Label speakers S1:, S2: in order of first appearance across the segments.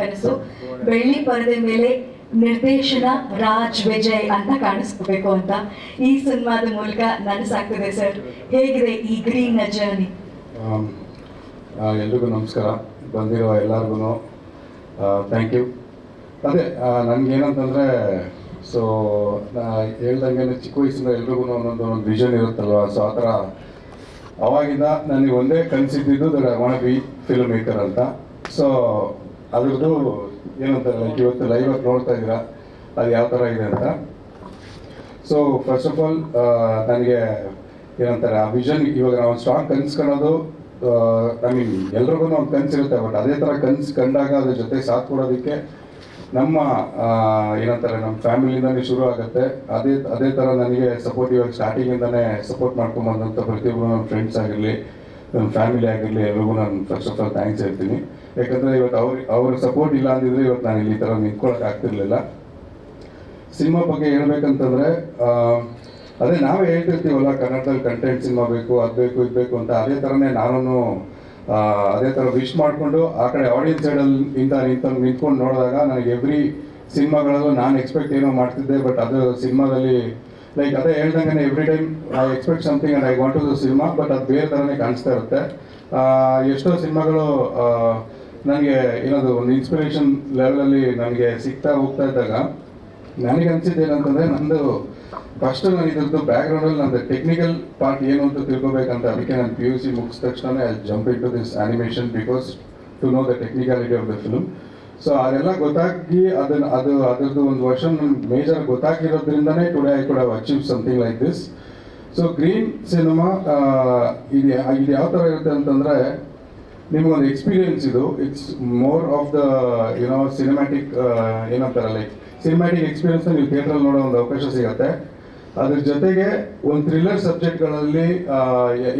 S1: ಕನಸು. ಬೆಳ್ಳಿ ಪರದೆ ಮೇಲೆ ನಿರ್ದೇಶನ ರಾಜ್ ವಿಜಯ್ ಅಂತ ಕಾಣಿಸ್ಕೋಬೇಕು ಅಂತ. ಈ ಸಿನಿಮಾದ ಮೂಲಕ ನನಸಾಗ್ತದೆ ಸರ್. ಹೇಗಿದೆ ಈ ಗ್ರೀನ್ ಜರ್ನಿ
S2: ಎಲ್ರಿಗೂ ನಮಸ್ಕಾರ. ಬಂದಿರೋ ಎಲ್ಲರಿಗೂ ಥ್ಯಾಂಕ್ ಯು ಅದೇ ನನಗೇನಂತಂದರೆ ಸೊ ಹೇಳ್ದಂಗೆ ಚಿಕ್ಕ ವಯಸ್ಸಿಂದ ಎಲ್ರಿಗೂ ಒಂದೊಂದು ಒಂದು ವಿಷನ್ ಇರುತ್ತಲ್ವ? ಸೊ ಆ ಥರ ಅವಾಗಿಂದ ನನಗೆ ಒಂದೇ ಕನಸಿದ್ದು ದಟ್ ಬಿ ಫಿಲ್ಮ್ ಮೇಕರ್ ಅಂತ. ಸೊ ಅದ್ರದ್ದು ಏನಂತಾರೆ ಇವತ್ತು ಲೈವ್ ಆಗಿ ನೋಡ್ತಾ ಇದ್ದೀರಾ? ಅದು ಯಾವ ಥರ ಇದೆ ಅಂತ? ಸೊ ಫಸ್ಟ್ ಆಫ್ ಆಲ್ ನನಗೆ ಏನಂತಾರೆ, ಆ ವಿಷನ್ ಇವಾಗ ನಾವು ಸ್ಟ್ರಾಂಗ್ ಕನ್ಸು ಕಾಣೋದು ಐ ಮೀನ್ ಎಲ್ರಿಗೂ ಒಂದು ಕನಸಿರುತ್ತೆ ಬಟ್ ಅದೇ ಥರ ಕನ್ಸು ಕಂಡಾಗ ಅದ್ರ ಜೊತೆ ಸಾಥ್ ಕೊಡೋದಕ್ಕೆ ನಮ್ಮ ಏನಂತಾರೆ, ನಮ್ಮ ಫ್ಯಾಮಿಲಿಯಿಂದನೇ ಶುರು ಆಗುತ್ತೆ. ಅದೇ ಅದೇ ಥರ ನನಗೆ ಸಪೋರ್ಟ್ ಇವಾಗ ಸ್ಟಾರ್ಟಿಂಗಿಂದನೇ ಸಪೋರ್ಟ್ ಮಾಡ್ಕೊಂಬಂದಂಥ ಪ್ರತಿಯೊಬ್ಬರು ನನ್ನ ಫ್ರೆಂಡ್ಸ್ ಆಗಿರಲಿ, ನನ್ನ ಫ್ಯಾಮಿಲಿ ಆಗಿರಲಿ, ಎಲ್ರಿಗೂ ನಾನು ಫಸ್ಟ್ ಆಫ್ ಆಲ್ ಥ್ಯಾಂಕ್ಸ್ ಹೇಳ್ತೀನಿ. ಯಾಕಂದರೆ ಇವತ್ತು ಅವ್ರ ಅವ್ರ ಸಪೋರ್ಟ್ ಇಲ್ಲ ಅಂದಿದ್ರೆ ಇವತ್ತು ನಾನು ಇಲ್ಲಿ ಥರ ನಿಂತ್ಕೊಳ್ಳೋಕೆ ಆಗ್ತಿರ್ಲಿಲ್ಲ. ಸಿನಿಮಾ ಬಗ್ಗೆ ಹೇಳ್ಬೇಕಂತಂದ್ರೆ ಅದೇ ನಾವೇ ಹೇಳ್ತಿರ್ತೀವಲ್ಲ, ಕನ್ನಡದಲ್ಲಿ ಕಂಟೆಂಟ್ ಸಿನಿಮಾ ಬೇಕು, ಅದು ಬೇಕು, ಇದು ಬೇಕು ಅಂತ ಅದೇ ಥರನೇ ನಾನು ಅದೇ ಥರ ವಿಶ್ ಮಾಡಿಕೊಂಡು ಆ ಕಡೆ ಆಡಿಯನ್ಸ್ ಸೈಡಲ್ಲಿ ಇಂಥ ನಿಂತ ನಿಂತ್ಕೊಂಡು ನೋಡಿದಾಗ ನನಗೆ ಎವ್ರಿ ಸಿನಿಮಾಗಳಲ್ಲೂ ನಾನು ಎಕ್ಸ್ಪೆಕ್ಟ್ ಏನೋ ಮಾಡ್ತಿದ್ದೆ ಬಟ್ ಅದು ಸಿನಿಮಾದಲ್ಲಿ ಲೈಕ್ ಅದೇ ಹೇಳ್ದಂಗೆ every time I expect something and I want to cinema but ಅದು ಬೇರೆ ಥರನೇ ಕಾಣಿಸ್ತಾ ಇರುತ್ತೆ. ಎಷ್ಟೋ ಸಿನಿಮಾಗಳು ನನಗೆ ಏನದು ಒಂದು ಇನ್ಸ್ಪಿರೇಷನ್ ಲೆವೆಲಲ್ಲಿ ನನಗೆ ಸಿಗ್ತಾ ಹೋಗ್ತಾ ಇದ್ದಾಗ ನನಗೆ ಅನ್ಸಿದ್ದು ಏನಂತಂದ್ರೆ ನಂದು ಫಸ್ಟ್ ನಾನು ಇದ್ರದ್ದು ಬ್ಯಾಕ್ಗ್ರೌಂಡಲ್ಲಿ ನಂದು ಟೆಕ್ನಿಕಲ್ ಪಾರ್ಟ್ ಏನು ಅಂತ ತಿಳ್ಕೊಬೇಕಂತ ಅದಕ್ಕೆ ನಾನು ಪಿ ಯು ಸಿ ಮುಗಿಸಿದ ತಕ್ಷಣ jump into this animation because to know the technicality of the film so ಅದೆಲ್ಲ ಗೊತ್ತಾಗಿ ಅದನ್ನ, ಅದು, ಅದರದ್ದು ಒಂದು ವರ್ಷ major ಗೊತ್ತಾಗಿರೋದ್ರಿಂದನೇ today I could achieve something like this so green cinema ಇದು ಇದು ಯಾವ ಥರ ಇರುತ್ತೆ ಅಂತಂದರೆ ನಿಮಗೊಂದು ಎಕ್ಸ್ಪೀರಿಯನ್ಸ್ ಇದು. It's more of the you know cinematic ಏನಂತಾರೆ ಲೈಕ್ ಸಿನಿಮ್ಯಾಟಿಕ್ ಎಕ್ಸ್ಪೀರಿಯನ್ಸ್ನ ನೀವು ಥಿಯೇಟ್ರಲ್ಲಿ ನೋಡೋ ಒಂದು ಅವಕಾಶ ಸಿಗುತ್ತೆ. ಅದ್ರ ಜೊತೆಗೆ ಒಂದು ಥ್ರಿಲ್ಲರ್ ಸಬ್ಜೆಕ್ಟ್ಗಳಲ್ಲಿ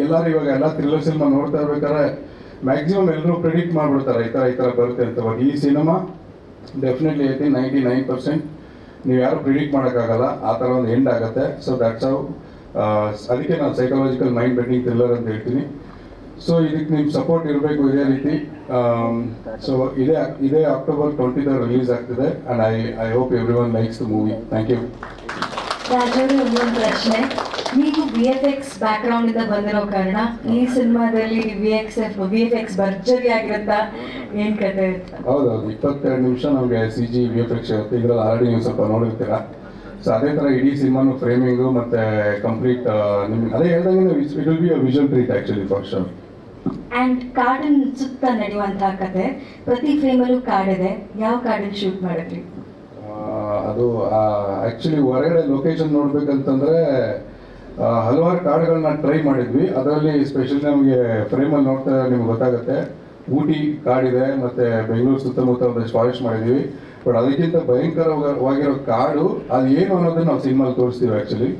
S2: ಎಲ್ಲರೂ ಇವಾಗ ಎಲ್ಲ ಥ್ರಿಲ್ಲರ್ ಸಿನಿಮಾ ನೋಡ್ತಾ ಇರ್ಬೇಕಾದ್ರೆ ಮ್ಯಾಕ್ಸಿಮಮ್ ಎಲ್ಲರೂ ಪ್ರಿಡಿಕ್ಟ್ ಮಾಡ್ಬಿಡ್ತಾರೆ ಈ ಥರ ಈ ಥರ ಬರುತ್ತೆ ಅಂತ. ಈ ಸಿನಿಮಾ ಡೆಫಿನೆಟ್ಲಿ ಐತಿ ನೈಂಟಿ ನೈನ್ ಪರ್ಸೆಂಟ್ ನೀವು ಯಾರು ಪ್ರಿಡಿಕ್ಟ್ ಮಾಡೋಕ್ಕಾಗಲ್ಲ. ಆ ಥರ ಒಂದು ಎಂಡ್ ಆಗುತ್ತೆ. ಸೊ ದಟ್ಸ್ ಹೌ ಅದಕ್ಕೆ ನಾನು ಸೈಕಾಲಜಿಕಲ್ ಮೈಂಡ್ ಬೆಂಡಿಂಗ್ ಥ್ರಿಲ್ಲರ್ ಅಂತ ಹೇಳ್ತೀನಿ. ಸೊ ಇದಕ್ಕೆ ನಿಮ್ಮ ಸಪೋರ್ಟ್ ಇರಬೇಕು ಇದೇ ರೀತಿ. ಸೊ ಇದೇ ಇದೇ ಅಕ್ಟೋಬರ್ ಟ್ವೆಂಟಿ ರಿಲೀಸ್ ಆಗ್ತಿದೆ. And I I hope everyone likes the movie thank you
S1: ರಾಜರು ಇನ್ನೊಂದು ಪ್ರಶ್ನೆ. ನೀವು ವಿ ಎಫ್ ಎಕ್ಸ್ ಬ್ಯಾಕ್ಗ್ರೌಂಡ್ ಇಂದ ಬಂದಿರೋ ಕಾರಣ ಈ ಸಿನಿಮಾದಲ್ಲಿ V X F V F X ಭರ್ಜರಿ ಆಗಿರುತ್ತಾ? ಏನ್ ಕತೆ
S2: ಹೌದೌದು. ಇಪ್ಪತ್ತೆರಡು ನಿಮಿಷ ನಮಗೆ C G V F X ಇರುತ್ತೆ ಇದರಲ್ಲಿ ಆಲ್ರೆಡಿ ನೀವು ಸ್ವಲ್ಪ ನೋಡಿರ್ತೀರಾ. ಸೊ ಅದೇ ಥರ ಇಡೀ ಸಿನಿಮಾನು ಫ್ರೇಮಿಂಗು ಮತ್ತೆ ಕಂಪ್ಲೀಟ್ ನಿಮ್ಗೆ ಅದೇ ಹೇಳ್ದಂಗೆ it will be a vision treat actually for sure
S1: and ಕಾಡಿನ ಸುತ್ತ ನಡೆಯುವಂತಹ ಕತೆ ಪ್ರತಿ ಫ್ರೇಮಲ್ಲೂ ಕಾಡಿದೆ ಯಾವ ಕಾಡಲ್ಲಿ ಶೂಟ್ ಮಾಡಿದ್ರಿ?
S2: ಅದು ಆ್ಯಕ್ಚುಲಿ ಹೊರಗಡೆ ಲೊಕೇಶನ್ ನೋಡ್ಬೇಕಂತಂದ್ರೆ ಹಲವಾರು ಕಾಡುಗಳನ್ನ ಟ್ರೈ ಮಾಡಿದ್ವಿ. ಅದರಲ್ಲಿ ಸ್ಪೆಷಲಿ ನಮಗೆ ಫ್ರೇಮಲ್ಲಿ ನೋಡ್ತಾ ನಿಮ್ಗೆ ಗೊತ್ತಾಗುತ್ತೆ. ಊಟಿ ಕಾಡಿದೆ ಮತ್ತೆ ಬೆಂಗಳೂರು ಸುತ್ತಮುತ್ತ ಒಂದಷ್ಟು ಫಾರೆಸ್ಟ್ ಮಾಡಿದ್ವಿ. ಬಟ್ ಅದಕ್ಕಿಂತ ಭಯಂಕರವಾಗಿರೋ ಕಾಡು ಅದು ಏನು ಅನ್ನೋದನ್ನ ನಾವು ಸಿನಿಮಾಲಿ ತೋರಿಸ್ತೀವಿ actually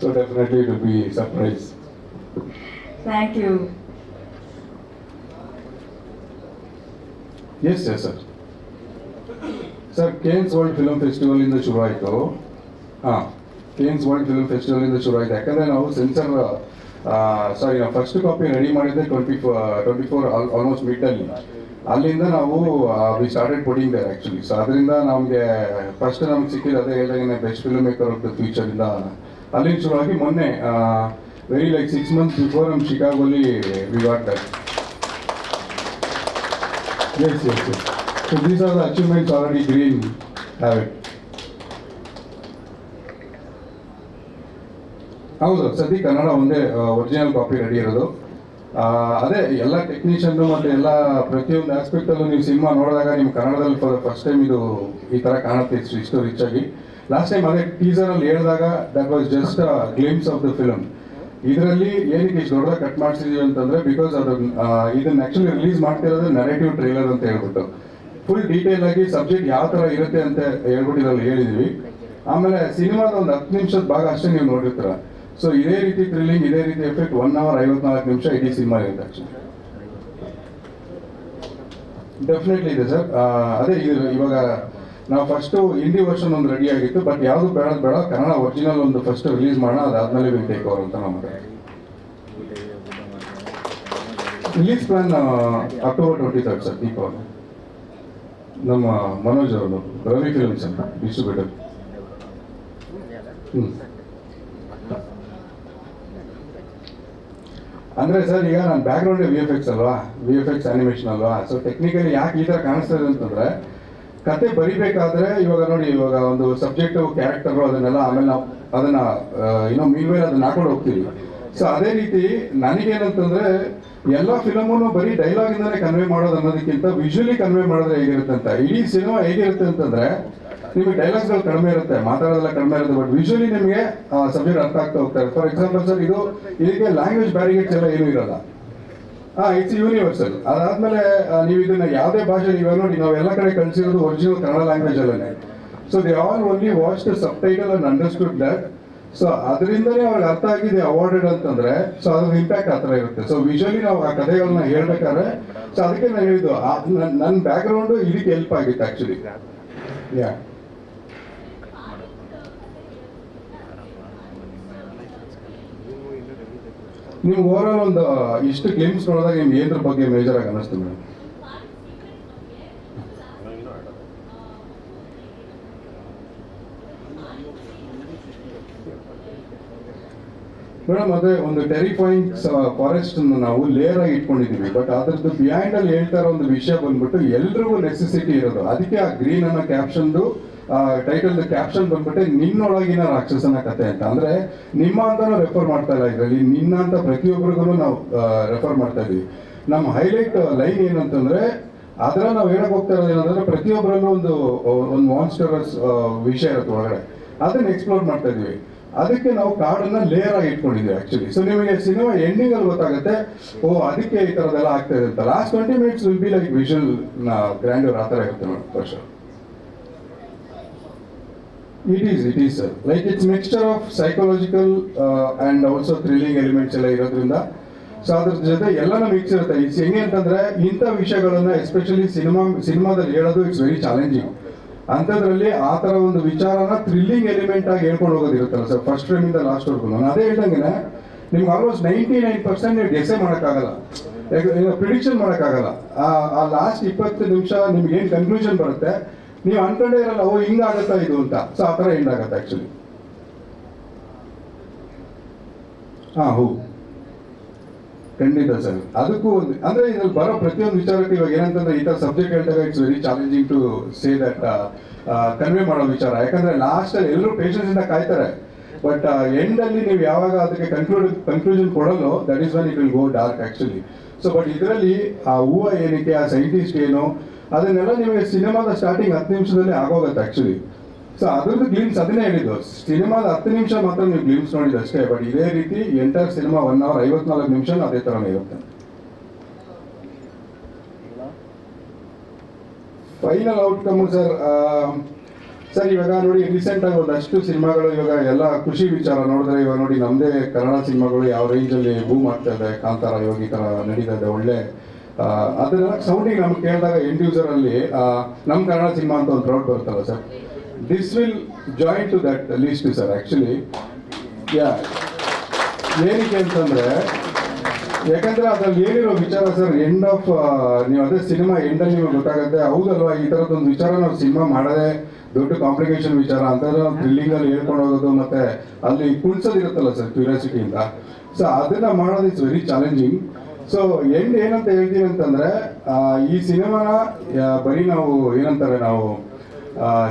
S2: so definitely it be surprise
S1: thank you
S2: yes yes sir sir Cannes world film festival ಇಂದ ಶುರು ಆಯಿತು ಹಾಂ ಕೇನ್ಸ್ ವರ್ಲ್ಡ್ ಫಿಲ್ಮ್ ಫೆಸ್ಟಿವಲ್ ಇಂದ ಶುರು ಆಯಿತು ಯಾಕಂದರೆ ನಾವು ಸೆನ್ಸರ್ ಸಾರಿ ನಾವು ಫಸ್ಟ್ ಕಾಪಿ ರೆಡಿ ಮಾಡಿದ್ದೆ twenty four twenty four almost ಮಿಡ್ಡಲ್ಲಿ ಅಲ್ಲಿಂದ ನಾವು we started putting there actually so ಅದರಿಂದ ನಮಗೆ ಫಸ್ಟ್ ನಮ್ಗೆ ಸಿಕ್ಕಿದ್ದು ಅದೇ ಹೇಳಿದಾಗೆ best film maker of the ಫ್ಯೂಚರಿಂದ ಅಲ್ಲಿಂದ ಶುರುವಾಗಿ ಮೊನ್ನೆ very like six months before ನಮ್ಮ ಶಿಕಾಗೋಲಿ we what that Yes, yes, yes. So these are the achievements already green have. ಹೌದು ಸದ್ಯ ಕನ್ನಡ ಒಂದೇ ಒರಿಜಿನಲ್ ಕಾಪಿ ರೆಡಿ ಇರೋದು ಅದೇ ಎಲ್ಲ ಟೆಕ್ನಿಷಿಯನ್ ಮತ್ತೆ ಎಲ್ಲ ಪ್ರತಿಯೊಂದು ಆಸ್ಪೆಕ್ಟ್ ಅಲ್ಲೂ ನೀವು ಸಿನಿಮಾ ನೋಡಿದಾಗ ನಿಮ್ಮ ಕನ್ನಡದಲ್ಲಿ ಫಸ್ಟ್ ಟೈಮ್ ಇದು ಈ ಥರ ಕಾಣುತ್ತೆ ಇಷ್ಟು ಇಷ್ಟು ರಿಚ್ ಆಗಿ ಲಾಸ್ಟ್ ಟೈಮ್ ಅದೇ ಟೀಸರ್ ಅಲ್ಲಿ ಹೇಳಿದಾಗ that was just glimpse of the film ಇದರಲ್ಲಿ ಏನಕ್ಕೆ ಇಷ್ಟು ದೊಡ್ಡ ಕಟ್ ಮಾಡಿಸಿದೀವಿ ಅಂತಂದ್ರೆ ಬಿಕಾಸ್ ಅದು ಇದನ್ನ ಆಕ್ಚುಲಿ ರಿಲೀಸ್ ಮಾಡ್ತಿರೋದು ನೆರೇಟಿವ್ ಟ್ರೈಲರ್ ಅಂತ ಹೇಳ್ಬಿಟ್ಟು. ಫುಲ್ ಡೀಟೇಲ್ ಆಗಿ ಸಬ್ಜೆಕ್ಟ್ ಯಾವ ತರ ಇರುತ್ತೆ ಅಂತ ಹೇಳ್ಬಿಟ್ಟು ಇದ್ರಲ್ಲಿ ಹೇಳಿದೀವಿ. ಆಮೇಲೆ ಸಿನಿಮಾದ ಒಂದು ಹತ್ತು ನಿಮಿಷದ ಭಾಗ ಅಷ್ಟೇ ನೀವು ನೋಡಿರ್ತೀರ. ಸೊ ಇದೇ ರೀತಿ ಥ್ರಿಲ್ಲಿಂಗ್ ಇದೇ ರೀತಿ ಎಫೆಕ್ಟ್ ಒನ್ ಅವರ್ ಐವತ್ನಾಲ್ಕು ನಿಮಿಷ ಇಡೀ ಸಿನಿಮಾ ಇರುತ್ತೆ ಡೆಫಿನೆಟ್ಲಿ ಇದೆ ಸರ್. ಅದೇ ಇವಾಗ ನಾವು ಫಸ್ಟ್ ಹಿಂದಿ ವರ್ಷನ್ ಒಂದು ರೆಡಿ ಆಗಿತ್ತು ಬಟ್ ಯಾವುದು ಬೇಡ ಬೇಡ, ಕನ್ನಡ ಒರಿಜಿನಲ್ ಒಂದು ಫಸ್ಟ್ ರಿಲೀಸ್ ಮಾಡೋಣ, ಅದಾದ್ಮೇಲೆ ವಿಲ್ ಟೇಕ್ ಓವರ್ ಅಂತ ನಮಗೆ release plan October twenty third sir Deepavali ನಮ್ಮ ಮನೋಜ್ ಅವರು ರವಿ ಫಿಲ್ಮ್ಸ್ ಅಂತ ಡಿಸ್ಟ್ರಿಬ್ಯೂಟರ್ ಹ್ಞೂ ಅಂದರೆ ಸರ್, ಈಗ ನಾನು ಬ್ಯಾಕ್ಗ್ರೌಂಡ್ ವಿ ಎಫ್ ಎಕ್ಸ್ ಅಲ್ವಾ? ವಿ ಎಫ್ ಎಕ್ಸ್ ಅನಿಮೇಷನ್ ಅಲ್ವಾ? ಸೊ ಟೆಕ್ನಿಕಲಿ ಯಾಕೆ ಈ ಥರ ಕಾಣಿಸ್ತದೆ ಅಂತಂದ್ರೆ ಕತೆ ಬರಿಬೇಕಾದ್ರೆ ಇವಾಗ ನೋಡಿ, ಇವಾಗ ಒಂದು ಸಬ್ಜೆಕ್ಟ್ ಕ್ಯಾರೆಕ್ಟರ್ ಅದನ್ನೆಲ್ಲ ಆಮೇಲೆ ನಾವು ಅದನ್ನ ಏನೋ ಮೇಲೆ ಅದನ್ನ ಹಾಕೊಂಡು ಹೋಗ್ತೀವಿ. ಸೊ ಅದೇ ರೀತಿ ನನಗೇನಂತಂದ್ರೆ ಎಲ್ಲ ಫಿಲಮನ್ನು ಬರೀ ಡೈಲಾಗ್ ಇಂದಾನೆ ಕನ್ವೆ ಮಾಡೋದು ಅನ್ನೋದಕ್ಕಿಂತ ವಿಜುವಲಿ ಕನ್ವೆ ಮಾಡಿದ್ರೆ ಹೇಗಿರುತ್ತೆ ಅಂತ, ಇಡೀ ಸಿನಿಮಾ ಹೇಗಿರುತ್ತೆ ಅಂತಂದ್ರೆ ನಿಮಗೆ ಡೈಲಾಗ್ಸ್ಗಳು ಕಡಿಮೆ ಇರುತ್ತೆ, ಮಾತಾಡೋದೆಲ್ಲ ಕಡಿಮೆ ಇರುತ್ತೆ ಬಟ್ ವಿಜುವಲಿ ನಿಮಗೆ ಸಬ್ಜೆಕ್ಟ್ ಅರ್ಥ ಆಗ್ತಾ ಹೋಗ್ತಾರೆ ಫಾರ್ ಎಕ್ಸಾಂಪಲ್ ಸರ್ ಇದು, ಇದಕ್ಕೆ ಲ್ಯಾಂಗ್ವೇಜ್ ಬ್ಯಾರಿಗೇಟ್ಸ್ ಎಲ್ಲ ಏನೂ ಇರಲ್ಲ. ಹಾ ಇಟ್ಸ್ ಯೂನಿವರ್ಸಲ್ ಅದಾದ್ಮೇಲೆ ನೀವು ಇದನ್ನ ಯಾವುದೇ ಭಾಷೆ ಇವಾಗ ನೋಡಿ ನಾವು ಎಲ್ಲ ಕಡೆ ಕಲಿಸಿರೋದು ಒರಿಜಿನಲ್ ಕನ್ನಡ ಲ್ಯಾಂಗ್ವೇಜ್ ಅಲ್ಲೇ so they all only watch the subtitle and understood that so ಅದರಿಂದನೇ ಅವ್ರಿಗೆ ಅರ್ಥ ಆಗಿದೆ ಅವಾರ್ಡೆಡ್ ಅಂತಂದ್ರೆ. ಸೊ ಅದ್ರ ಇಂಪ್ಯಾಕ್ಟ್ ಆ ಥರ ಇರುತ್ತೆ. ಸೊ ವಿಜುವಲಿ ನಾವು ಆ ಕಥೆಗಳನ್ನ ಹೇಳ್ಬೇಕಾದ್ರೆ ಸೊ ಅದಕ್ಕೆ ನಾನು ಹೇಳಿದ್ದು ನನ್ನ ಬ್ಯಾಕ್ ಗ್ರೌಂಡ್ ಇದಕ್ಕೆ ಹೆಲ್ಪ್ ಆಗಿತ್ತು ಆಕ್ಚುಲಿ ಯಾ ನೀವು ಓವರ್ ಒಂದು, ಇಷ್ಟು ಗೇಮ್ಸ್ ನೋಡಿದಾಗ ನಿಮ್ಗೆ ಏನರ ಬಗ್ಗೆ ಮೇಜರ್ ಆಗಿ ಅನ್ನಿಸ್ತು ಮೇಡಮ್ ಮೇಡಮ್ ಅದೇ ಒಂದು ಟೆರಿಫೈಯಿಂಗ್ ಫಾರೆಸ್ಟ್ ನಾವು ಲೇಯರ್ ಆಗಿ ಇಟ್ಕೊಂಡಿದ್ದೀವಿ. ಬಟ್ ಅದ್ರದ್ದು ಬಿಹೈಂಡ್ ಅಲ್ಲಿ ಹೇಳ್ತಾ ಇರೋ ಒಂದು ವಿಷಯ ಬಂದ್ಬಿಟ್ಟು ಎಲ್ರಿಗೂ ನೆಸೆಸಿಟಿ ಇರೋದು. ಅದಕ್ಕೆ ಆ ಗ್ರೀನ್ ಅನ್ನೋ ಕ್ಯಾಪ್ಷನ್ದು ಟೈಟಲ್ ಕ್ಯಾಪ್ಷನ್ ಬಂದ್ಬಿಟ್ಟೆ ನಿನ್ನೊಳಗಿನ ರಾಕ್ಷಸನ ಕತೆ ಅಂತ. ಅಂದ್ರೆ ನಿಮ್ಮ ಅಂತಾನು ರೆಫರ್ ಮಾಡ್ತಾ ಇಲ್ಲ ಇದರಲ್ಲಿ, ನಿನ್ನ ಅಂತ ಪ್ರತಿಯೊಬ್ಬರಿಗೂ ನಾವು ರೆಫರ್ ಮಾಡ್ತಾ ಇದೀವಿ. ನಮ್ಮ ಹೈಲೈಟ್ ಲೈನ್ ಏನಂತಂದ್ರೆ ಅದರ ನಾವು ಹೇಳಕ್ ಹೋಗ್ತಾ ಇರೋದು ಏನಂದ್ರೆ ಪ್ರತಿಯೊಬ್ಬರಲ್ಲೂ ಒಂದು ಒಂದು ಮಾನ್ಸ್ಟರಸ್ ವಿಷಯ ಇರುತ್ತೆ ಒಳಗಡೆ. ಅದನ್ನ ಎಕ್ಸ್ಪ್ಲೋರ್ ಮಾಡ್ತಾ ಇದೀವಿ. ಅದಕ್ಕೆ ನಾವು ಕಾರ್ಡನ್ನ ಲೇಯರ್ ಆಗಿ ಇಟ್ಕೊಂಡಿದ್ವಿ ಆಕ್ಚುಲಿ ಸೊ ನಿಮಗೆ ಸಿನಿಮಾ ಎಂಡಿಂಗ್ ಅಲ್ಲಿ ಗೊತ್ತಾಗುತ್ತೆ, ಓ, ಅದಕ್ಕೆ ಈ ತರದೆಲ್ಲ ಆಗ್ತಾ ಇದೆ ಅಂತ. Last twenty minutes will be like visual grander ಆ ಥರ ಇರುತ್ತೆ ನೋಡಿ first it is it is sir like it's mixture of psychological and also thrilling elements ಎಲ್ಲ ಇರೋದ್ರಿಂದ. ಸೊ ಅದ್ರ ಜೊತೆ ಎಲ್ಲಾನು ಮಿಕ್ಸ್ ಇರುತ್ತೆ. ಇಟ್ಸ್ ಹೆಂಗೆ ಅಂತಂದ್ರೆ ಇಂಥ ವಿಷಯಗಳನ್ನ ಎಸ್ಪೆಷಲಿ ಸಿನಿಮಾ, ಸಿನಿಮಾದಲ್ಲಿ ಹೇಳೋದು ಇಟ್ಸ್ ವೆರಿ ಚಾಲೆಂಜಿಂಗ್ ಅಂಥದ್ರಲ್ಲಿ ಆ ಥರ ಒಂದು ವಿಚಾರನ ಥ್ರಿಲ್ಲಿಂಗ್ ಎಲಿಮೆಂಟ್ ಆಗಿ ಹೇಳ್ಕೊಂಡು ಹೋಗೋದಿರುತ್ತಲ್ಲ ಸರ್ ಫಸ್ಟ್ ಫ್ರೇಮಿಂದ ಲಾಸ್ಟ್ ವರ್ಗು ನಾನು ಅದೇ ಹೇಳ್ದಂಗೆ ನಿಮ್ಗೆ ಆಲ್ಮೋಸ್ಟ್ ನೈಂಟಿ ನೈನ್ ಪರ್ಸೆಂಟ್ ನೀವು ಗೆಸೆ ಮಾಡೋಕ್ಕಾಗಲ್ಲ ಪ್ರಿಡಿಕ್ಷನ್ ಮಾಡೋಕ್ಕಾಗಲ್ಲ. ಆ- ಲಾಸ್ಟ್ ಇಪ್ಪತ್ತು ನಿಮಿಷ ನಿಮ್ಗೆ ಏನು ಕನ್ಕ್ಲೂಷನ್ ಬರುತ್ತೆ? ನೀವು ಅನ್ಕೊಂಡೇ ಇರಲ್ಲ, ಓ, ಹಿಂಗಾಗತ್ತಾ ಇದು ಅಂತ. ಸೊ ಆ ಥರ ಎಂಡ್ ಆಗತ್ತೆ ಆಕ್ಚುಲಿ ಹಾ. ಹೂ ಖಂಡಿತ ಸರ್. ಅದಕ್ಕೂ ಒಂದು, ಅಂದ್ರೆ ಇದ್ರಲ್ಲಿ ಬರೋ ಪ್ರತಿಯೊಂದು ವಿಚಾರಕ್ಕೆ ಇವಾಗ ಏನಂತಂದ್ರೆ ಈ ತರ ಸಬ್ಜೆಕ್ಟ್ ಹೇಳಿದಾಗ it's very challenging to say that convey ಮಾಡೋ ವಿಚಾರ. ಯಾಕಂದ್ರೆ ಲಾಸ್ಟ್ ಅಲ್ಲಿ ಎಲ್ಲರೂ ಪೇಷನ್ಸ್ ಇಂದ ಕಾಯ್ತಾರೆ. ಬಟ್ ಎಂಡ್ ಅಲ್ಲಿ ನೀವು ಯಾವಾಗ ಅದಕ್ಕೆ conclude conclusion ಕೊಡಲ್ಲೋ that is one it will go dark actually so but ಇದರಲ್ಲಿ ಆ ಹೂವು ಏನಕ್ಕೆ, ಆ ಸೈಂಟಿಸ್ಟ್ ಏನು ಅದನ್ನೆಲ್ಲ ನಿಮಗೆ ಸಿನಿಮಾದ ಸ್ಟಾರ್ಟಿಂಗ್ ಹತ್ತು ನಿಮಿಷದಲ್ಲಿ ಆಗೋಗುತ್ತೆ ಆಕ್ಚುಲಿ ಸೊ ಅದ್ರದ್ದು ಗ್ಲಿಮ್ಸ್ ಅದನ್ನೇ ಹೇಳಿದ್ದು. ಸಿನಿಮಾದ ಹತ್ತು ನಿಮಿಷ ಮಾತ್ರ ನೀವು ಗ್ಲಿಮ್ಸ್ ನೋಡಿದ್ದು ಅಷ್ಟೇ. ಬಟ್ ಇದೇ ರೀತಿ ಎಂಟರ್ ಸಿನಿಮಾ ಒನ್ ಅವರ್ ಐವತ್ನಾಲ್ಕು ನಿಮಿಷ ಅದೇ ಥರನೇ ಇರುತ್ತೆ. ಫೈನಲ್ ಔಟ್ಕಮ್ ಸರ್ ಸರ್, ಇವಾಗ ನೋಡಿ ರೀಸೆಂಟ್ ಆಗಿ ಒಂದಷ್ಟು ಸಿನಿಮಾಗಳು ಇವಾಗ ಎಲ್ಲ ಖುಷಿ ವಿಚಾರ ನೋಡಿದ್ರೆ ಇವಾಗ ನೋಡಿ ನಮ್ಮದೇ ಕನ್ನಡ ಸಿನಿಮಾಗಳು ಯಾವ ರೇಂಜಲ್ಲಿ ಬೂಮ್ ಆಗ್ತಾ ಇದೆ, ಕಾಂತಾರ ಈ ಥರ ನಡೀತಾ ಇದೆ, ಒಳ್ಳೆ ಆ, ಸೌಂಡಿಗೆ ನಮ್ಗೆ ಕೇಳಿದಾಗ ಎಂಡ್ ಯೂಸರ್ ಅಲ್ಲಿ ನಮ್ಮ ಕನ್ನಡ ಸಿನಿಮಾ ಅಂತ ಒಂದು ಪ್ರೌಡ್ ಬರುತ್ತಲ್ಲ sir this will join to that least sir actually yeah ಏನಕ್ಕೆ ಅಂತಂದ್ರೆ ಯಾಕಂದ್ರೆ ಅದ್ರಲ್ಲಿ ಏನಿರೋ ವಿಚಾರ ಸರ್ ಎಂಡ್ ಆಫ್ ನೀವು ಅದೇ ಸಿನಿಮಾ ಎಂಡಲ್ಲಿ ನಿಮಗೆ ಗೊತ್ತಾಗುತ್ತೆ. ಹೌದಲ್ವಾ? ಈ ಥರದ್ದೊಂದು ವಿಚಾರ ನಾವು ಸಿನಿಮಾ ಮಾಡೋದೇ ದೊಡ್ಡ ಕಾಂಪ್ಲಿಕೇಶನ್ ವಿಚಾರ ಅಂತ ನಾವು ಅಲ್ಲಿ ಹೇಳ್ಕೊಂಡು ಹೋಗೋದು ಮತ್ತೆ ಅಲ್ಲಿ ಕುಣಿಸೋದಿರುತ್ತಲ್ಲ ಸರ್ ಕ್ಯೂರಿಯಾಸಿಟಿಯಿಂದ ಸೊ ಅದನ್ನ ಮಾಡೋದು it's very challenging so end ಏನಂತ ಹೇಳ್ತೀನಿ ಅಂತಂದ್ರೆ ಈ ಸಿನಿಮಾನ ಬರೀ ನಾವು ಏನಂತಾರೆ ನಾವು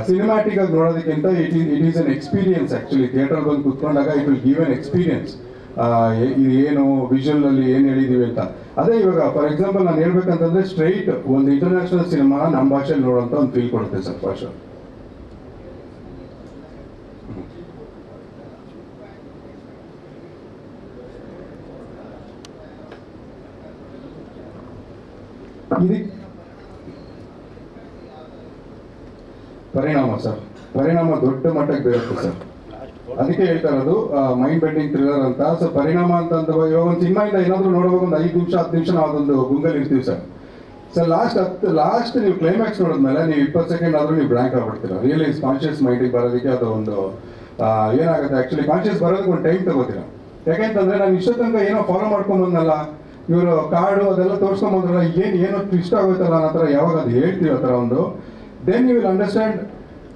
S2: ಸಿನಿಮ್ಯಾಟಿಕ್ ಆಗಿ ನೋಡೋದಕ್ಕಿಂತ it is it is an experience actually theatre ಬಂದು ಕುತ್ಕೊಂಡಾಗ it will give an experience ಇದು ಏನು ವಿಜುವಲ್ ಅಲ್ಲಿ ಏನು ಹೇಳಿದೀವಿ ಅಂತ. ಅದೇ ಇವಾಗ ಫಾರ್ ಎಕ್ಸಾಂಪಲ್ ನಾನು ಹೇಳ್ಬೇಕಂತಂದ್ರೆ ಸ್ಟ್ರೈಟ್ ಒಂದು ಇಂಟರ್ನ್ಯಾಷನಲ್ ಸಿನಿಮಾ ನಮ್ಮ ಭಾಷೆಯಲ್ಲಿ ನೋಡೋಂತ ಒಂದು ಫೀಲ್ ಕೊಡುತ್ತೆ ಸರ್ ಫಾರ್ ಪರಿಣಾಮ ಸರ್. ಪರಿಣಾಮ ದೊಡ್ಡ ಮಟ್ಟಕ್ಕೆ ಬೀರುತ್ತೆ ಸರ್. ಅದಕ್ಕೆ ಹೇಳ್ತಾ ಇರೋದು ಮೈಂಡ್ ಬೆಂಡಿಂಗ್ ಥ್ರಿಲ್ಲರ್ ಅಂತ. ಸೊ ಪರಿಣಾಮ ಅಂತ ಇವಾಗ ಒಂದು ಸಿನಿಮಾಯಿಂದ ಏನಾದ್ರು ನೋಡುವಾಗ ಒಂದು ಐದು ನಿಮಿಷ, ಹತ್ತು ನಿಮಿಷ ನಾವು ಅದೊಂದು ಗುಂಗಲ್ಲಿ ಇರ್ತೀವಿ ಸರ್. ಸರ್ ಲಾಸ್ಟ್ ಹತ್ತು ಲಾಸ್ಟ್ ನೀವು ಕ್ಲೈಮ್ಯಾಕ್ಸ್ ನೋಡಿದ್ಮೇಲೆ ನೀವು ಇಪ್ಪತ್ತು ಸೆಕೆಂಡ್ ಆದ್ರೂ ನೀವು ಬ್ಲ್ಯಾಂಕ್ ಆಗ್ಬಿಡ್ತೀರಾ. ರಿಯಲಿ ಕಾನ್ಶಿಯಸ್ ಮೈಂಡಿಗೆ ಬರೋದಕ್ಕೆ ಅದು ಒಂದು ಏನಾಗುತ್ತೆ? ಆ್ಯಕ್ಚುಲಿ ಕಾನ್ಶಿಯಸ್ ಬರೋದಕ್ಕೆ ಒಂದು ಟೈಮ್ ತಗೋತೀರಾ. ಯಾಕೆಂತಂದ್ರೆ ನಾನು ಇಷ್ಟ ತನಕ ಏನೋ ಫಾಲೋ ಮಾಡ್ಕೊಂಡ್ ಬಂದಲ್ಲ ಇವರು ಕಾರ್ಡು ಅದೆಲ್ಲ ತೋರಿಸ್ಕೊಂಬಂದ್ರೆ ಏನು ಏನೋ ಇಷ್ಟ ಆಗೋಯ್ತಲ್ಲ ಅನ್ನೋ ಥರ ಯಾವಾಗ ಅದು ಹೇಳ್ತೀವಿ ಆ ಥರ ಒಂದು. ದೆನ್ ಯು ವಿಲ್ ಅಂಡರ್ಸ್ಟ್ಯಾಂಡ್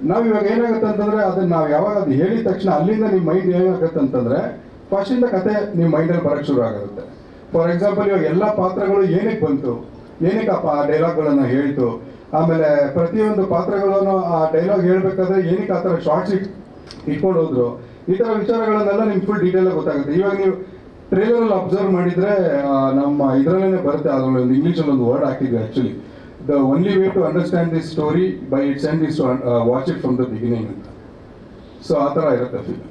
S2: ನಾವು ಇವಾಗ ಏನಾಗುತ್ತೆ ಅಂತಂದ್ರೆ ಅದನ್ನ ನಾವು ಯಾವಾಗ ಅದು ಹೇಳಿದ ತಕ್ಷಣ ಅಲ್ಲಿಂದ ನಿಮ್ಮ ಮೈಂಡ್ ಏನಾಗುತ್ತೆ ಅಂತಂದ್ರೆ ಫಸ್ಟ್ ಇಂದ ಕತೆ ನಿಮ್ಮ ಮೈಂಡಲ್ಲಿ ಬರೋಕ್ಕೆ ಶುರು ಆಗುತ್ತೆ. ಫಾರ್ ಎಕ್ಸಾಂಪಲ್ ಇವಾಗ ಎಲ್ಲ ಪಾತ್ರಗಳು ಏನಕ್ಕೆ ಬಂತು? ಏನಕ್ಕಪ್ಪ ಆ ಡೈಲಾಗ್ಗಳನ್ನು ಹೇಳ್ತು? ಆಮೇಲೆ ಪ್ರತಿಯೊಂದು ಪಾತ್ರಗಳನ್ನು ಆ ಡೈಲಾಗ್ ಹೇಳ್ಬೇಕಾದ್ರೆ ಏನಕ್ಕೆ ಆ ಥರ ಶಾರ್ಟ್ಸ್ ಇಟ್ಕೊಂಡು ಹೋದ್ರು? ಈ ಥರ ವಿಚಾರಗಳನ್ನೆಲ್ಲ ನಿಮ್ಗೆ ಫುಲ್ ಡೀಟೇಲ್ ಗೊತ್ತಾಗುತ್ತೆ. ಇವಾಗ ನೀವು ಟ್ರೇಲರ್ ಅಲ್ಲಿ ಅಬ್ಸರ್ವ್ ಮಾಡಿದ್ರೆ ನಮ್ಮ ಇದರಲ್ಲೇ ಬರುತ್ತೆ, ಅದರಲ್ಲಿ ಒಂದು ಇಂಗ್ಲೀಷಲ್ಲಿ ಒಂದು ವರ್ಡ್ ಹಾಕಿದ್ವಿ actually the only way to understand this story by it send is watch it from the beginning ಅಂತ. ಸೊ ಆ ಥರ ಇರುತ್ತೆ film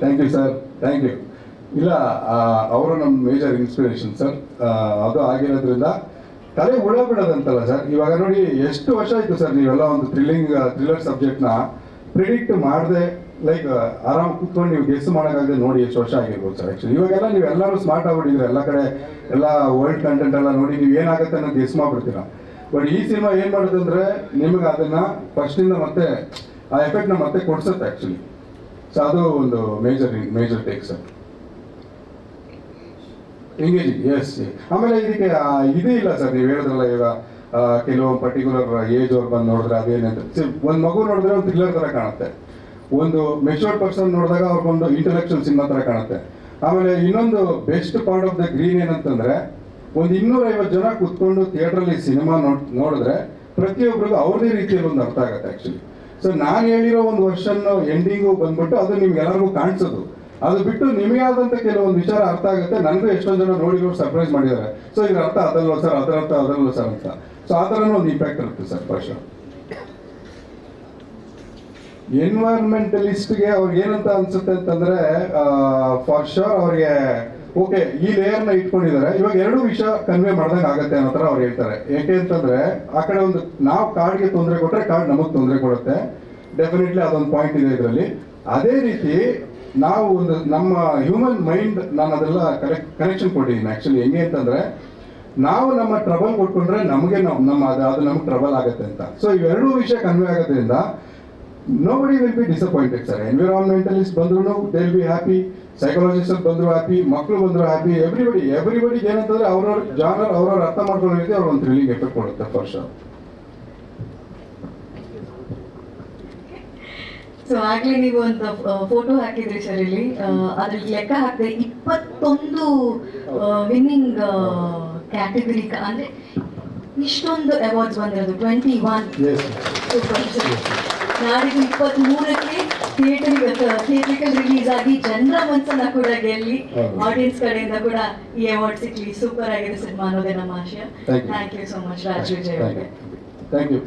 S2: thank you sir thank you ಇಲ್ಲ ಅವರು ನಮ್ಮ ಮೇಜರ್ ಇನ್ಸ್ಪಿರೇಷನ್ ಸರ್ ಅದು ಆಗಿರೋದ್ರಿಂದ ತಲೆ ಉಳ ಬಿಡೋದಂತಲ್ಲ ಸರ್ ಇವಾಗ ನೋಡಿ, ಎಷ್ಟು ವರ್ಷ ಆಯ್ತು ಸರ್ ನೀವೆಲ್ಲ ಒಂದು ಥ್ರಿಲ್ಲಿಂಗ್ ಥ್ರಿಲ್ಲರ್ ಸಬ್ಜೆಕ್ಟ್ನ ಪ್ರಿಡಿಕ್ಟ್ ಮಾಡದೆ ಲೈಕ್ ಆರಾಮ್ ಕೂತ್ಕೊಂಡು ನೀವು ಗೆಸ್ ಮಾಡೋಕ್ಕಾಗದೆ ನೋಡಿ, ಎಷ್ಟು ವರ್ಷ ಆಗಿರ್ಬೋದು ಸರ್ ಆ್ಯಕ್ಚುಲಿ ಇವಾಗೆಲ್ಲ ನೀವು ಎಲ್ಲರೂ ಸ್ಮಾರ್ಟ್ ಆಗ್ಬಿಟ್ಟಿದ್ರೆ ಎಲ್ಲ ಕಡೆ ಎಲ್ಲ ವರ್ಲ್ಡ್ ಕಂಟೆಂಟ್ ಎಲ್ಲ ನೋಡಿ, ನೀವು ಏನಾಗುತ್ತೆ ಅನ್ನೋ ಗೆಸ್ ಮಾಡ್ಬಿಡ್ತೀರಾ? ಬಟ್ ಈ ಸಿನಿಮಾ ಏನು ಮಾಡುತ್ತೆ ಅಂದ್ರೆ, ನಿಮಗೆ ಅದನ್ನು ಫಸ್ಟಿಂದ ಮತ್ತೆ, ಆ ಎಫೆಕ್ಟ್ನ ಮತ್ತೆ ಕೊಡ್ಸುತ್ತೆ ಆ್ಯಕ್ಚುಲಿ ಸೊ ಅದು ಒಂದು major major take sir engaging yes ಆಮೇಲೆ ಇದಕ್ಕೆ ಇದೇ ಇಲ್ಲ ಸರ್ ನೀವು ಹೇಳಿದ್ರಲ್ಲ ಈಗ ಕೆಲವು ಪರ್ಟಿಕ್ಯುಲರ್ ಏಜ್ ಅವ್ರು ಬಂದು ನೋಡಿದ್ರೆ ಅದೇನಂತ. ಒಂದು ಮಗು ನೋಡಿದ್ರೆ ಒಂದು ಥ್ರಿಲ್ಲರ್ ಥರ ಕಾಣುತ್ತೆ. ಒಂದು ಮೆಚೂರ್ಡ್ ಪರ್ಸನ್ ನೋಡಿದಾಗ ಅವ್ರಿಗೊಂದು ಇಂಟೆಲೆಕ್ಚುಯಲ್ ಸಿನಿಮಾ ಥರ ಕಾಣುತ್ತೆ. ಆಮೇಲೆ ಇನ್ನೊಂದು best part of the green ಏನಂತಂದ್ರೆ, ಒಂದು ಇನ್ನೂರೈವತ್ತು ಜನ ಕುತ್ಕೊಂಡು ಥಿಯೇಟ್ರಲ್ಲಿ ಸಿನಿಮಾ ನೋಡ್, ನೋಡಿದ್ರೆ ಪ್ರತಿಯೊಬ್ಬರಿಗೂ ಅವ್ರದೇ ರೀತಿಯಲ್ಲಿ ಒಂದು ಅರ್ಥ ಆಗುತ್ತೆ ಆ್ಯಕ್ಚುಲಿ ಸೊ ನಾನು ಹೇಳಿರೋ ಒಂದು ವರ್ಷನ್ ಎಂಡಿಂಗು ಬಂದ್ಬಿಟ್ಟು ಅದು ನಿಮ್ಗೆ ಎಲ್ಲರಿಗೂ ಕಾಣಿಸೋದು. ಅದು ಬಿಟ್ಟು ನಿಮಗೆ ಆದಂತ ಕೆಲವೊಂದು ವಿಚಾರ ಅರ್ಥ ಆಗುತ್ತೆ, ನನಗೂ ಎಷ್ಟೋ ಜನ ನೋಡಿರೋ ನೋಡಿ ಸರ್ಪ್ರೈಸ್ ಮಾಡಿದ್ದಾರೆ. ಸೊ ಇದ್ರ ಅರ್ಥ ಅದಲ್ವ ಸರ್ ಅದರ ಅರ್ಥ ಅದಲ್ವ ಸರ್ ಅಂತ. ಸೊ ಆ ಥರನೂ ಒಂದು ಇಂಪ್ಯಾಕ್ಟ್ ಇರುತ್ತೆ ಸರ್ ಫಸ್ಟ್ ಎನ್ವೈರ್ಮೆಂಟಲಿಸ್ಟ್ಗೆ ಅವ್ರಿಗೆ ಏನಂತ ಅನ್ಸುತ್ತೆ ಅಂತಂದ್ರೆ ಫಾರ್ ಶೋರ್ ಅವ್ರಿಗೆ ಓಕೆ ಈ ಲೇಯರ್ನ ಇಟ್ಕೊಂಡಿದ್ದಾರೆ. ಇವಾಗ ಎರಡು ವಿಷಯ ಕನ್ವೆ ಮಾಡ್ದಂಗೆ ಆಗತ್ತೆ ಅನ್ನೋ ಥರ ಅವ್ರು ಹೇಳ್ತಾರೆ. ಯಾಕೆ ಅಂತಂದ್ರೆ, ಆ ಕಡೆ ಒಂದು, ನಾವು ಕಾರ್ಡ್ಗೆ ತೊಂದರೆ ಕೊಟ್ರೆ ಕಾರ್ಡ್ ನಮಗೆ ತೊಂದರೆ ಕೊಡುತ್ತೆ. ಡೆಫಿನೆಟ್ಲಿ ಅದೊಂದು ಪಾಯಿಂಟ್ ಇದೆ ಇದರಲ್ಲಿ. ಅದೇ ರೀತಿ, ನಾವು ಒಂದು, ನಮ್ಮ ಹ್ಯೂಮನ್ ಮೈಂಡ್ ನಾನು ಅದೆಲ್ಲ ಕನೆಕ್ಷನ್ ಕೊಟ್ಟಿದ್ದೀನಿ ಆಕ್ಚುಲಿ ಹೆಂಗೆ ಅಂತಂದ್ರೆ, ನಾವು ನಮ್ಮ ಟ್ರಬಲ್ ಕೊಟ್ಕೊಂಡ್ರೆ ನಮಗೆ ನಮ್ಮ, ಅದು ಅದು ನಮ್ಗೆ ಟ್ರಬಲ್ ಆಗುತ್ತೆ ಅಂತ. ಸೊ ಇವೆರಡೂ ವಿಷಯ ಕನ್ವೆ ಆಗೋದ್ರಿಂದ nobody will be disappointed sir environmentalist ಬಂದ್ರು they will be happy psychologist ಬಂದ್ರು ಹ್ಯಾಪಿ ಮಕ್ಕಳು ಬಂದ್ರು ಹ್ಯಾಪಿ ಎವ್ರಿಬಡಿ ಎವ್ರಿಬಡಿ ಏನಂತಂದ್ರೆ ಅವ್ರವ್ರ ಜಾನರ್ ಅವ್ರವ್ರ ಅರ್ಥ ಮಾಡ್ಕೊಳ್ಳೋ ರೀತಿ ಅವ್ರ ಒಂದು ಥ್ರಿಲ್ಲಿಂಗ್ ಎಫೆಕ್ಟ್ ಕೊಡುತ್ತೆ ಫರ್ ಶೋರ್
S1: ಸೊ ಆಗ್ಲೇ ನೀವು ಒಂದು ಫೋಟೋ ಹಾಕಿದ್ರಿ ಸರ್ ಇಲ್ಲಿ ಅದ್ರಲ್ಲಿ ಲೆಕ್ಕ ಹಾಕಿದ್ರೆ ಇಪ್ಪತ್ತೊಂದು ವಿನ್ನಿಂಗ್ ಕ್ಯಾಟಗರಿ ಅಂದ್ರೆ ಇಷ್ಟೊಂದು ಅವಾರ್ಡ್ಸ್ ಬಂದಿರೋದು ಟ್ವೆಂಟಿ ಒನ್ ನಾಡಿದ್ದು ಇಪ್ಪತ್ತ್ ಮೂರಕ್ಕೆ ಥಿಯೇಟರ್ ಥಿಯೇಟ್ರಿಕಲ್ ರಿಲೀಸ್ ಆಗಿ ಜನರ ಮನಸ್ಸನ್ನ ಕೂಡ ಗೆಲ್ಲಿ. ಆಡಿಯನ್ಸ್ ಕಡೆಯಿಂದ ಕೂಡ ಈ ಅವಾರ್ಡ್ ಸಿಕ್ಲಿ ಸೂಪರ್ ಆಗಿದೆ ಸಿನಿಮಾ ಅನ್ನೋದೇ ನಮ್ಮ ಆಶಯ. Thank you so much Raj Vijay ಅವರಿಗೆ
S2: ಥ್ಯಾಂಕ್ ಯು